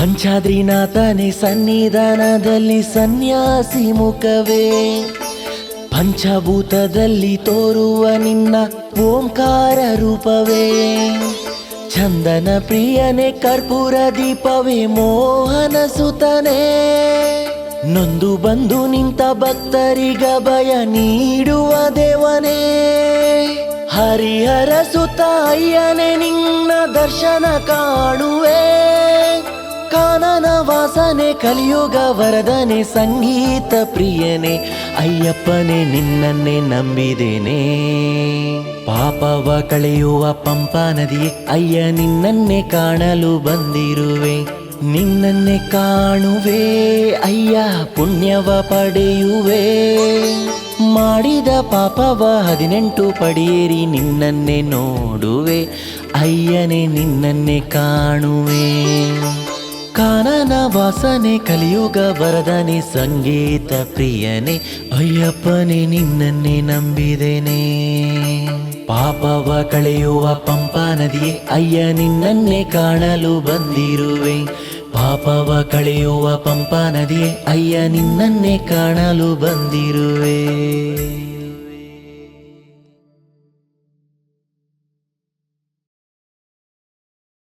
ಪಂಚಾದ್ರಿನಾಥನೇ ಸನ್ನಿಧಾನದಲ್ಲಿ ಸನ್ಯಾಸಿ ಮುಖವೇ. ಪಂಚಭೂತದಲ್ಲಿ ತೋರುವ ನಿನ್ನ ಓಂಕಾರ ರೂಪವೇ. ಚಂದನ ಪ್ರಿಯನೆ ಕರ್ಪೂರ ದೀಪವೇ ಮೋಹನ ಸುತನೇ. ನೊಂದು ಬಂದು ನಿಂತ ಭಕ್ತರಿಗ ಭಯ ನೀಡುವ ದೇವನೇ. ಹರಿಹರ ಸುತ ಅಯ್ಯನೇ ನಿನ್ನ ದರ್ಶನ ಕಾಣುವೆ. ಕಾನನ ವಾಸನೆ, ಕಲಿಯುಗ ವರದನೆ, ಸಂಗೀತ ಪ್ರಿಯನೆ, ಅಯ್ಯಪ್ಪನೆ, ನಿನ್ನನ್ನೇ ನಂಬಿದೇನೆ. ಪಾಪವ ಕಳೆಯುವ ಪಂಪ ನದಿ, ಅಯ್ಯ, ನಿನ್ನನ್ನೇ ಕಾಣಲು ಬಂದಿರುವೆ. ನಿನ್ನನ್ನೇ ಕಾಣುವೆ, ಅಯ್ಯ, ಪುಣ್ಯವ ಪಡೆಯುವೆ. ಮಾಡಿದ ಪಾಪವ ಹದಿನೆಂಟು ಪಡೆಯಿರಿ, ನಿನ್ನನ್ನೇ ನೋಡುವೆ. ಅಯ್ಯನೇ, ನಿನ್ನನ್ನೇ ಕಾಣುವೆ. ಕಾನನ ವಾಸನೆ ಕಲಿಯುಗ ವರದನೆ ಸಂಗೀತ ಪ್ರಿಯನೆ ಅಯ್ಯಪ್ಪನೇ ನಿನ್ನನ್ನೇ ನಂಬಿದೇನೆ. ಪಾಪವ ಕಳೆಯುವ ಪಂಪಾ ನದಿಯೇ, ಅಯ್ಯ ನಿನ್ನನ್ನೇ ಕಾಣಲು ಬಂದಿರುವೆ. ಪಾಪವ ಕಳೆಯುವ ಪಂಪಾ ನದಿಯೇ, ಅಯ್ಯ ನಿನ್ನನ್ನೇ ಕಾಣಲು ಬಂದಿರುವೆ.